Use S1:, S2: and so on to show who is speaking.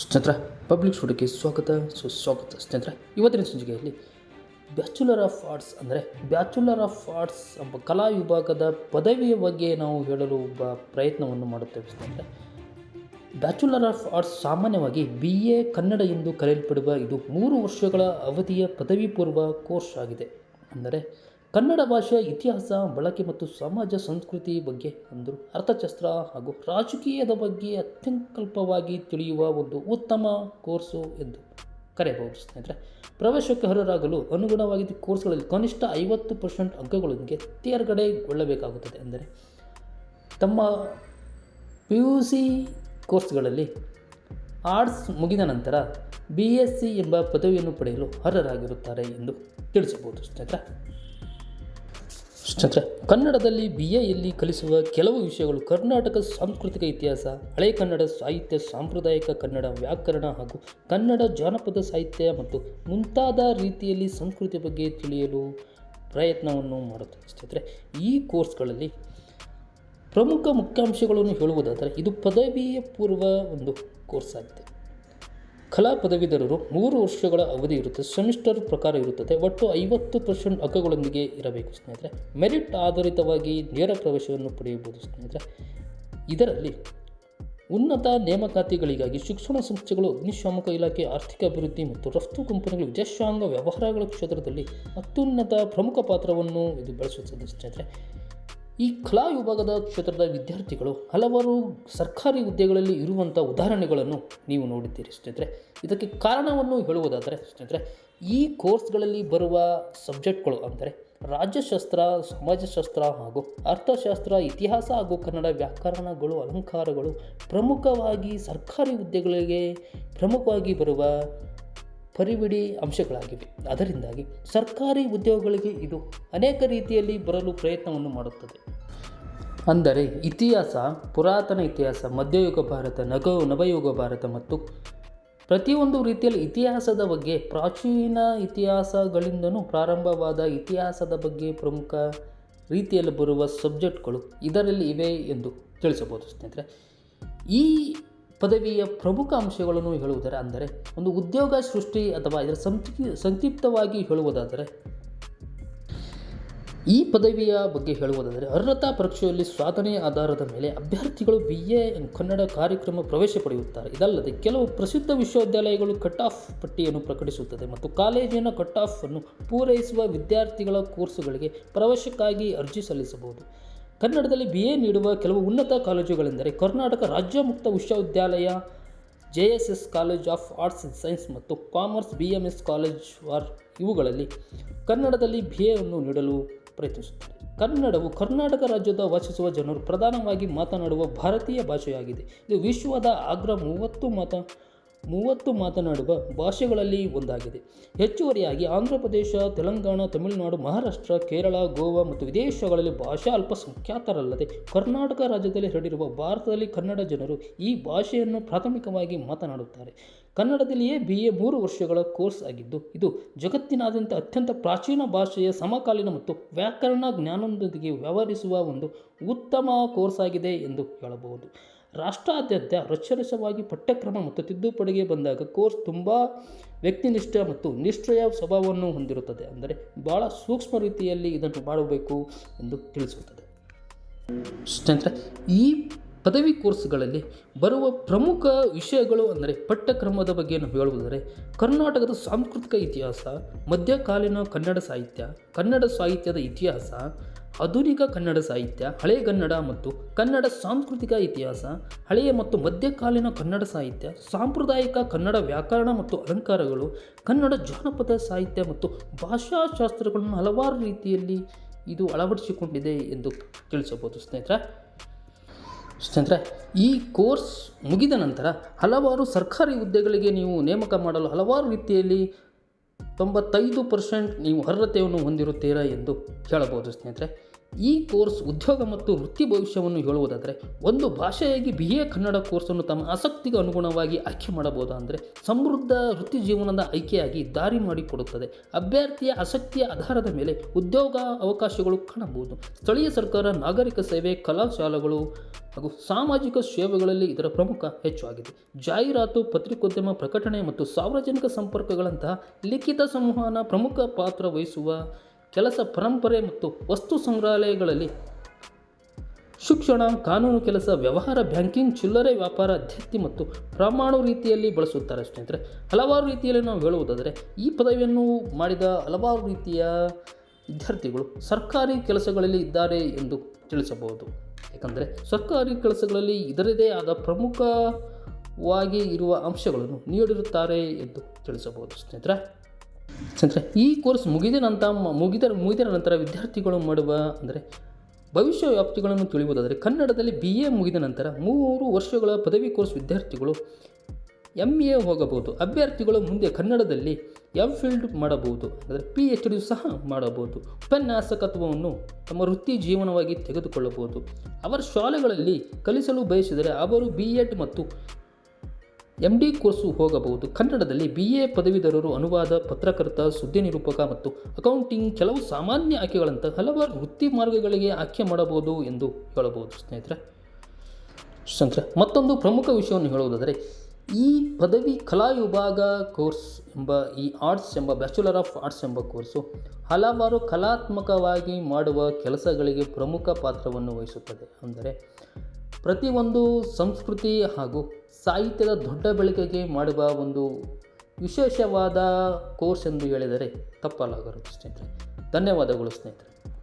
S1: ಸ್ನೇಹಿತರೆ ಪಬ್ಲಿಕ್ ಸ್ಟುಡಿಯೋಗೆ ಸ್ವಾಗತ. ಸುಸ್ವಾಗತ ಸ್ನೇಹಿತರೆ. ಇವತ್ತಿನ ಸಂಚಿಕೆಯಲ್ಲಿ ಬ್ಯಾಚುಲರ್ ಆಫ್ ಆರ್ಟ್ಸ್ ಅಂದರೆ ಬ್ಯಾಚುಲರ್ ಆಫ್ ಆರ್ಟ್ಸ್ ಎಂಬ ಕಲಾ ವಿಭಾಗದ ಪದವಿಯ ಬಗ್ಗೆ ನಾವು ಹೇಳಲು ಒಬ್ಬ ಪ್ರಯತ್ನವನ್ನು ಮಾಡುತ್ತೇವೆ ಸ್ನೇಹಿತರೆ. ಬ್ಯಾಚುಲರ್ ಆಫ್ ಆರ್ಟ್ಸ್ ಸಾಮಾನ್ಯವಾಗಿ ಬಿ ಎ ಕನ್ನಡ ಎಂದು ಕರೆಯಲ್ಪಡುವ ಇದು ಮೂರು ವರ್ಷಗಳ ಅವಧಿಯ ಪದವಿ ಪೂರ್ವ ಕೋರ್ಸ್ ಆಗಿದೆ. ಅಂದರೆ ಕನ್ನಡ ಭಾಷೆಯ ಇತಿಹಾಸ, ಬಳಕೆ ಮತ್ತು ಸಮಾಜ ಸಂಸ್ಕೃತಿ ಬಗ್ಗೆ ಅಂದರು ಅರ್ಥಶಾಸ್ತ್ರ ಹಾಗೂ ರಾಜಕೀಯದ ಬಗ್ಗೆ ಅತ್ಯಂಕಲ್ಪವಾಗಿ ತಿಳಿಯುವ ಒಂದು ಉತ್ತಮ ಕೋರ್ಸು ಎಂದು ಕರೆಯಬಹುದು. ಸ್ನೇಹಿತರೆ, ಪ್ರವೇಶಕ್ಕೆ ಅರ್ಹರಾಗಲು ಅನುಗುಣವಾಗಿ ಕೋರ್ಸ್ಗಳಲ್ಲಿ ಕನಿಷ್ಠ ಐವತ್ತು ಪರ್ಸೆಂಟ್ ಅಂಕಗಳೊಂದಿಗೆ ತೇರ್ಗಡೆಗೊಳ್ಳಬೇಕಾಗುತ್ತದೆ ಅಂದರೆ ತಮ್ಮ ಪಿ ಯು ಸಿ ಕೋರ್ಸ್ಗಳಲ್ಲಿ ಆರ್ಟ್ಸ್ ಮುಗಿದ ನಂತರ ಬಿ ಎಸ್ ಸಿ ಎಂಬ ಪದವಿಯನ್ನು ಪಡೆಯಲು ಅರ್ಹರಾಗಿರುತ್ತಾರೆ ಎಂದು ತಿಳಿಸಬಹುದು. ಸ್ನೇಹಿತರೆ ಸ್ನೇಹಿತರೆ ಕನ್ನಡದಲ್ಲಿ ಬಿ ಎಯಲ್ಲಿ ಕಲಿಸುವ ಕೆಲವು ವಿಷಯಗಳು ಕರ್ನಾಟಕ ಸಾಂಸ್ಕೃತಿಕ ಇತಿಹಾಸ, ಹಳೆ ಕನ್ನಡ ಸಾಹಿತ್ಯ, ಸಾಂಪ್ರದಾಯಿಕ ಕನ್ನಡ ವ್ಯಾಕರಣ ಹಾಗೂ ಕನ್ನಡ ಜಾನಪದ ಸಾಹಿತ್ಯ ಮತ್ತು ಮುಂತಾದ ರೀತಿಯಲ್ಲಿ ಸಂಸ್ಕೃತಿ ಬಗ್ಗೆ ತಿಳಿಯಲು ಪ್ರಯತ್ನವನ್ನು ಮಾಡುತ್ತದೆ ಸ್ನೇಹಿತರೆ ಈ ಕೋರ್ಸ್ಗಳಲ್ಲಿ ಪ್ರಮುಖ ಮುಖ್ಯಾಂಶಗಳನ್ನು ಹೇಳುವುದಾದರೆ ಇದು ಪದವಿಯ ಪೂರ್ವ ಒಂದು ಕೋರ್ಸ್ ಆಗಿದೆ. ಕಲಾ ಪದವೀಧರರು ಮೂರು ವರ್ಷಗಳ ಅವಧಿ ಇರುತ್ತೆ, ಸೆಮಿಸ್ಟರ್ ಪ್ರಕಾರ ಇರುತ್ತದೆ, ಒಟ್ಟು ಐವತ್ತು ಪರ್ಸೆಂಟ್ ಅಂಕಗಳೊಂದಿಗೆ ಇರಬೇಕು ಸ್ನೇಹಿತರೆ. ಮೆರಿಟ್ ಆಧಾರಿತವಾಗಿ ನೇರ ಪ್ರವೇಶವನ್ನು ಪಡೆಯಬಹುದು ಸ್ನೇಹಿತರೆ. ಇದರಲ್ಲಿ ಉನ್ನತ ನೇಮಕಾತಿಗಳಿಗಾಗಿ ಶಿಕ್ಷಣ ಸಂಸ್ಥೆಗಳು, ಅಗ್ನಿಶಾಮಕ ಇಲಾಖೆ, ಆರ್ಥಿಕ ಅಭಿವೃದ್ಧಿ ಮತ್ತು ರಫ್ತು ಕಂಪನಿಗಳು ವಿದೇಶಾಂಗ ವ್ಯವಹಾರಗಳ ಕ್ಷೇತ್ರದಲ್ಲಿ ಅತ್ಯುನ್ನತ ಪ್ರಮುಖ ಪಾತ್ರವನ್ನು ಇದು ಬೆಳೆಸುತ್ತದೆ ಸ್ನೇಹಿತರೆ. ಈ ಕಲಾ ವಿಭಾಗದ ಕ್ಷೇತ್ರದ ವಿದ್ಯಾರ್ಥಿಗಳು ಹಲವಾರು ಸರ್ಕಾರಿ ಹುದ್ದೆಗಳಲ್ಲಿ ಇರುವಂಥ ಉದಾಹರಣೆಗಳನ್ನು ನೀವು ನೋಡಿದ್ದೀರಿ ಸ್ನೇಹಿತರೆ. ಇದಕ್ಕೆ ಕಾರಣವನ್ನು ಹೇಳುವುದಾದರೆ ಸ್ನೇಹಿತರೆ, ಈ ಕೋರ್ಸ್ಗಳಲ್ಲಿ ಬರುವ ಸಬ್ಜೆಕ್ಟ್ಗಳು ಅಂದರೆ ರಾಜ್ಯಶಾಸ್ತ್ರ, ಸಮಾಜಶಾಸ್ತ್ರ ಹಾಗೂ ಅರ್ಥಶಾಸ್ತ್ರ, ಇತಿಹಾಸ ಹಾಗೂ ಕನ್ನಡ ವ್ಯಾಕರಣಗಳು, ಅಲಂಕಾರಗಳು ಪ್ರಮುಖವಾಗಿ ಸರ್ಕಾರಿ ಹುದ್ದೆಗಳಿಗೆ ಪ್ರಮುಖವಾಗಿ ಬರುವ ಪರಿವಿಡಿ ಅಂಶಗಳಾಗಿವೆ. ಅದರಿಂದಾಗಿ ಸರ್ಕಾರಿ ಉದ್ಯೋಗಗಳಿಗೆ ಇದು ಅನೇಕ ರೀತಿಯಲ್ಲಿ ಬರಲು ಪ್ರಯತ್ನವನ್ನು ಮಾಡುತ್ತದೆ. ಅಂದರೆ ಇತಿಹಾಸ, ಪುರಾತನ ಇತಿಹಾಸ, ಮಧ್ಯಯುಗ ಭಾರತ, ನಗ, ನವಯುಗ ಭಾರತ ಮತ್ತು ಪ್ರತಿಯೊಂದು ರೀತಿಯಲ್ಲಿ ಇತಿಹಾಸದ ಬಗ್ಗೆ, ಪ್ರಾಚೀನ ಇತಿಹಾಸಗಳಿಂದನೂ ಪ್ರಾರಂಭವಾದ ಇತಿಹಾಸದ ಬಗ್ಗೆ ಪ್ರಮುಖ ರೀತಿಯಲ್ಲಿ ಬರುವ ಸಬ್ಜೆಕ್ಟ್ಗಳು ಇದರಲ್ಲಿ ಇವೆ ಎಂದು ತಿಳಿಸಬಹುದು ಸ್ನೇಹಿತರೆ. ಈ ಪದವಿಯ ಪ್ರಮುಖ ಅಂಶಗಳನ್ನು ಹೇಳುವುದರ ಅಂದರೆ ಒಂದು ಉದ್ಯೋಗ ಸೃಷ್ಟಿ ಅಥವಾ ಇದರ ಸಂಕ್ಷಿ ಸಂಕ್ಷಿಪ್ತವಾಗಿ ಹೇಳುವುದಾದರೆ ಈ ಪದವಿಯ ಬಗ್ಗೆ ಹೇಳುವುದಾದರೆ ಅರ್ಹತಾ ಪರೀಕ್ಷೆಯಲ್ಲಿ ಸಾಧನೆಯ ಆಧಾರದ ಮೇಲೆ ಅಭ್ಯರ್ಥಿಗಳು ಬಿ ಎ ಕನ್ನಡ ಕಾರ್ಯಕ್ರಮ ಪ್ರವೇಶ ಪಡೆಯುತ್ತಾರೆ. ಇದಲ್ಲದೆ ಕೆಲವು ಪ್ರಸಿದ್ಧ ವಿಶ್ವವಿದ್ಯಾಲಯಗಳು ಕಟ್ ಆಫ್ ಪಟ್ಟಿಯನ್ನು ಪ್ರಕಟಿಸುತ್ತದೆ ಮತ್ತು ಕಾಲೇಜಿನ ಕಟ್ ಆಫ್ ಅನ್ನು ಪೂರೈಸುವ ವಿದ್ಯಾರ್ಥಿಗಳ ಕೋರ್ಸುಗಳಿಗೆ ಪ್ರವೇಶಕ್ಕಾಗಿ ಅರ್ಜಿ ಸಲ್ಲಿಸಬಹುದು. ಕನ್ನಡದಲ್ಲಿ ಬಿ ಎ ನೀಡುವ ಕೆಲವು ಉನ್ನತ ಕಾಲೇಜುಗಳೆಂದರೆ ಕರ್ನಾಟಕ ರಾಜ್ಯ ಮುಕ್ತ ವಿಶ್ವವಿದ್ಯಾಲಯ J S S college of arts and science ಮತ್ತು commerce B M S college R ಇವುಗಳಲ್ಲಿ ಕನ್ನಡದಲ್ಲಿ ಬಿ ಅನ್ನು ನೀಡಲು ಪ್ರಯತ್ನಿಸುತ್ತಾರೆ. ಕನ್ನಡವು ಕರ್ನಾಟಕ ರಾಜ್ಯದ ವಾಸಿಸುವ ಜನರು ಪ್ರಧಾನವಾಗಿ ಮಾತನಾಡುವ ಭಾರತೀಯ ಭಾಷೆಯಾಗಿದೆ. ಇದು ವಿಶ್ವದ ಅಗ್ರ ಮೂವತ್ತು ಮಾತ ಮೂವತ್ತು ಮಾತನಾಡುವ ಭಾಷೆಗಳಲ್ಲಿ ಒಂದಾಗಿದೆ. ಹೆಚ್ಚುವರಿಯಾಗಿ ಆಂಧ್ರ ಪ್ರದೇಶ, ತೆಲಂಗಾಣ, ತಮಿಳುನಾಡು, ಮಹಾರಾಷ್ಟ್ರ, ಕೇರಳ, ಗೋವಾ ಮತ್ತು ವಿದೇಶಗಳಲ್ಲಿ ಭಾಷಾ ಅಲ್ಪಸಂಖ್ಯಾತರಲ್ಲದೆ ಕರ್ನಾಟಕ ರಾಜ್ಯದಲ್ಲಿ ಹರಡಿರುವ ಭಾರತದಲ್ಲಿ ಕನ್ನಡ ಜನರು ಈ ಭಾಷೆಯನ್ನು ಪ್ರಾಥಮಿಕವಾಗಿ ಮಾತನಾಡುತ್ತಾರೆ. ಕನ್ನಡದಲ್ಲಿಯೇ ಬಿ ಎ ಮೂರು ವರ್ಷಗಳ ಕೋರ್ಸ್ ಆಗಿದ್ದು, ಇದು ಜಗತ್ತಿನಾದ್ಯಂತ ಅತ್ಯಂತ ಪ್ರಾಚೀನ ಭಾಷೆಯ ಸಮಕಾಲೀನ ಮತ್ತು ವ್ಯಾಕರಣ ಜ್ಞಾನದೊಂದಿಗೆ ವ್ಯವಹರಿಸುವ ಒಂದು ಉತ್ತಮ ಕೋರ್ಸ್ ಆಗಿದೆ ಎಂದು ಹೇಳಬಹುದು. ರಾಷ್ಟ್ರಾದ್ಯಂತ ರಚರಸವಾಗಿ ಪಠ್ಯಕ್ರಮ ಮತ್ತು ತಿದ್ದುಪಡಿಗೆ ಬಂದಾಗ ಕೋರ್ಸ್ ತುಂಬ ವ್ಯಕ್ತಿನಿಷ್ಠ ಮತ್ತು ನಿಷ್ಠೆಯ ಸ್ವಭಾವವನ್ನು ಹೊಂದಿರುತ್ತದೆ. ಅಂದರೆ ಭಾಳ ಸೂಕ್ಷ್ಮ ರೀತಿಯಲ್ಲಿ ಇದನ್ನು ಮಾಡಬೇಕು ಎಂದು ತಿಳಿಸುತ್ತದೆ. ಸ್ನೇಹಿತರೆ, ಈ ಪದವಿ ಕೋರ್ಸ್ಗಳಲ್ಲಿ ಬರುವ ಪ್ರಮುಖ ವಿಷಯಗಳು ಅಂದರೆ ಪಠ್ಯಕ್ರಮದ ಬಗ್ಗೆ ನಾವು ಹೇಳುವುದರೆ ಕರ್ನಾಟಕದ ಸಾಂಸ್ಕೃತಿಕ ಇತಿಹಾಸ, ಮಧ್ಯಕಾಲೀನ ಕನ್ನಡ ಸಾಹಿತ್ಯ, ಕನ್ನಡ ಸಾಹಿತ್ಯದ ಇತಿಹಾಸ ಆಧುನಿಕ ಕನ್ನಡ ಸಾಹಿತ್ಯ ಹಳೆಗನ್ನಡ ಮತ್ತು ಕನ್ನಡ ಸಾಂಸ್ಕೃತಿಕ ಇತಿಹಾಸ, ಹಳೆಯ ಮತ್ತು ಮಧ್ಯಕಾಲೀನ ಕನ್ನಡ ಸಾಹಿತ್ಯ, ಸಾಂಪ್ರದಾಯಿಕ ಕನ್ನಡ ವ್ಯಾಕರಣ ಮತ್ತು ಅಲಂಕಾರಗಳು, ಕನ್ನಡ ಜಾನಪದ ಸಾಹಿತ್ಯ ಮತ್ತು ಭಾಷಾಶಾಸ್ತ್ರಗಳನ್ನು ಹಲವಾರು ರೀತಿಯಲ್ಲಿ ಇದು ಅಳವಡಿಸಿಕೊಂಡಿದೆ ಎಂದು ತಿಳಿಸಬಹುದು. ಸ್ನೇಹಿತರೆ ಸ್ನೇಹಿತರೆ, ಈ ಕೋರ್ಸ್ ಮುಗಿದ ನಂತರ ಹಲವಾರು ಸರ್ಕಾರಿ ಹುದ್ದೆಗಳಿಗೆ ನೀವು ನೇಮಕ ಮಾಡಲು ಹಲವಾರು ರೀತಿಯಲ್ಲಿ ತೊಂಬತ್ತೈದು ಪರ್ಸೆಂಟ್ ನೀವು ಅರ್ಹತೆಯನ್ನು ಹೊಂದಿರುತ್ತೀರಾ ಎಂದು ಹೇಳಬಹುದು. ಸ್ನೇಹಿತರೆ ಈ ಕೋರ್ಸ್ ಉದ್ಯೋಗ ಮತ್ತು ವೃತ್ತಿ ಭವಿಷ್ಯವನ್ನು ಹೇಳುವುದಾದರೆ, ಒಂದು ಭಾಷೆಯಾಗಿ ಬಿ ಎ ಕನ್ನಡ ಕೋರ್ಸನ್ನು ತಮ್ಮ ಆಸಕ್ತಿಗೆ ಅನುಗುಣವಾಗಿ ಆಯ್ಕೆ ಮಾಡಬಹುದು ಅಂದರೆ ಸಮೃದ್ಧ ವೃತ್ತಿ ಜೀವನದ ಆಯ್ಕೆಯಾಗಿ ದಾರಿ ಮಾಡಿಕೊಡುತ್ತದೆ. ಅಭ್ಯರ್ಥಿಯ ಆಸಕ್ತಿಯ ಆಧಾರದ ಮೇಲೆ ಉದ್ಯೋಗ ಅವಕಾಶಗಳು ಕಾಣಬಹುದು. ಸ್ಥಳೀಯ ಸರ್ಕಾರ, ನಾಗರಿಕ ಸೇವೆ ಕಲಾಶಾಲೆಗಳು ಹಾಗೂ ಸಾಮಾಜಿಕ ಸೇವೆಗಳಲ್ಲಿ ಇದರ ಪ್ರಮುಖ ಹೆಚ್ಚು ಆಗಿದೆ. ಜಾಹೀರಾತು, ಪತ್ರಿಕೋದ್ಯಮ ಪ್ರಕಟಣೆ ಮತ್ತು ಸಾರ್ವಜನಿಕ ಸಂಪರ್ಕಗಳಂತಹ ಲಿಖಿತ ಸಂವಹನ ಪ್ರಮುಖ ಪಾತ್ರ ವಹಿಸುವ ಕೆಲಸ ಪರಂಪರೆ ಮತ್ತು ವಸ್ತು ಸಂಗ್ರಹಾಲಯಗಳಲ್ಲಿ ಶಿಕ್ಷಣ, ಕಾನೂನು ಕೆಲಸ, ವ್ಯವಹಾರ, ಬ್ಯಾಂಕಿಂಗ್, ಚಿಲ್ಲರೆ ವ್ಯಾಪಾರ ಅಧ್ಯತ್ತಿ ಮತ್ತು ಪ್ರಮಾಣ ರೀತಿಯಲ್ಲಿ ಬಳಸುತ್ತಾರೆ ಸ್ನೇಹಿತರೆ ಹಲವಾರು ರೀತಿಯಲ್ಲಿ ನಾವು ಹೇಳುವುದಾದರೆ ಈ ಪದವಿಯನ್ನು ಮಾಡಿದ ಹಲವಾರು ರೀತಿಯ ವಿದ್ಯಾರ್ಥಿಗಳು ಸರ್ಕಾರಿ ಕೆಲಸಗಳಲ್ಲಿ ಇದ್ದಾರೆ ಎಂದು ತಿಳಿಸಬಹುದು. ಯಾಕಂದರೆ ಸರ್ಕಾರಿ ಕೆಲಸಗಳಲ್ಲಿ ಇದರದೇ ಆದ ಪ್ರಮುಖವಾಗಿ ಇರುವ ಅಂಶಗಳನ್ನು ನೀಡಿರುತ್ತಾರೆ ಎಂದು ತಿಳಿಸಬಹುದು ಸ್ನೇಹಿತರೆ ಸ್ನೇಹಿತರೆ, ಈ ಕೋರ್ಸ್ ಮುಗಿದ ನಂತರ, ಮುಗಿದ ಮುಗಿದ ನಂತರ ವಿದ್ಯಾರ್ಥಿಗಳು ಮಾಡುವ, ಅಂದರೆ ಭವಿಷ್ಯ ವ್ಯಾಪ್ತಿಗಳನ್ನು ತಿಳಿಯುವುದಾದರೆ, ಕನ್ನಡದಲ್ಲಿ ಬಿ ಎ ಮುಗಿದ ನಂತರ ಮೂರು ವರ್ಷಗಳ ಪದವಿ ಕೋರ್ಸ್ ವಿದ್ಯಾರ್ಥಿಗಳು ಎಂ ಎ ಹೋಗಬಹುದು. ಅಭ್ಯರ್ಥಿಗಳು ಮುಂದೆ ಕನ್ನಡದಲ್ಲಿ ಎಂ ಫೀಲ್ಡ್ ಮಾಡಬಹುದು. ಅಂದರೆ ಪಿ ಎಚ್ ಡಿ ಸಹ ಮಾಡಬಹುದು. ಉಪನ್ಯಾಸಕತ್ವವನ್ನು ತಮ್ಮ ವೃತ್ತಿ ಜೀವನವಾಗಿ ತೆಗೆದುಕೊಳ್ಳಬಹುದು. ಅವರ ಶಾಲೆಗಳಲ್ಲಿ ಕಲಿಸಲು ಬಯಸಿದರೆ ಅವರು ಬಿ ಎಡ್ ಮತ್ತು ಎಂ ಡಿ ಕೋರ್ಸು ಹೋಗಬಹುದು. ಕನ್ನಡದಲ್ಲಿ ಬಿ ಎ ಪದವೀಧರರು ಅನುವಾದ, ಪತ್ರಕರ್ತ, ಸುದ್ದಿ ನಿರೂಪಕ ಮತ್ತು ಅಕೌಂಟಿಂಗ್ ಕೆಲವು ಸಾಮಾನ್ಯ ಆಯ್ಕೆಗಳಂತಹ ಹಲವಾರು ವೃತ್ತಿ ಮಾರ್ಗಗಳಿಗೆ ಆಯ್ಕೆ ಮಾಡಬಹುದು ಎಂದು ಹೇಳಬಹುದು ಸ್ನೇಹಿತರೆ. ಸ್ನೇಹಿತರೆ, ಮತ್ತೊಂದು ಪ್ರಮುಖ ವಿಷಯವನ್ನು ಹೇಳುವುದಾದರೆ, ಈ ಪದವಿ ಕಲಾ ವಿಭಾಗ ಕೋರ್ಸ್ ಎಂಬ ಈ ಆರ್ಟ್ಸ್ ಎಂಬ ಬ್ಯಾಚುಲರ್ ಆಫ್ ಆರ್ಟ್ಸ್ ಎಂಬ ಕೋರ್ಸು ಹಲವಾರು ಕಲಾತ್ಮಕವಾಗಿ ಮಾಡುವ ಕೆಲಸಗಳಿಗೆ ಪ್ರಮುಖ ಪಾತ್ರವನ್ನು ವಹಿಸುತ್ತದೆ. ಅಂದರೆ ಪ್ರತಿಯೊಂದು ಸಂಸ್ಕೃತಿ ಹಾಗೂ ಸಾಹಿತ್ಯದ ದೊಡ್ಡ ಬೆಳಕಿಗೆ ಮಾಡುವ ಒಂದು ವಿಶೇಷವಾದ ಕೋರ್ಸ್ ಎಂದು ಹೇಳಿದರೆ ತಪ್ಪಲಾಗರು ಸ್ನೇಹಿತರೆ. ಧನ್ಯವಾದಗಳು ಸ್ನೇಹಿತರೆ.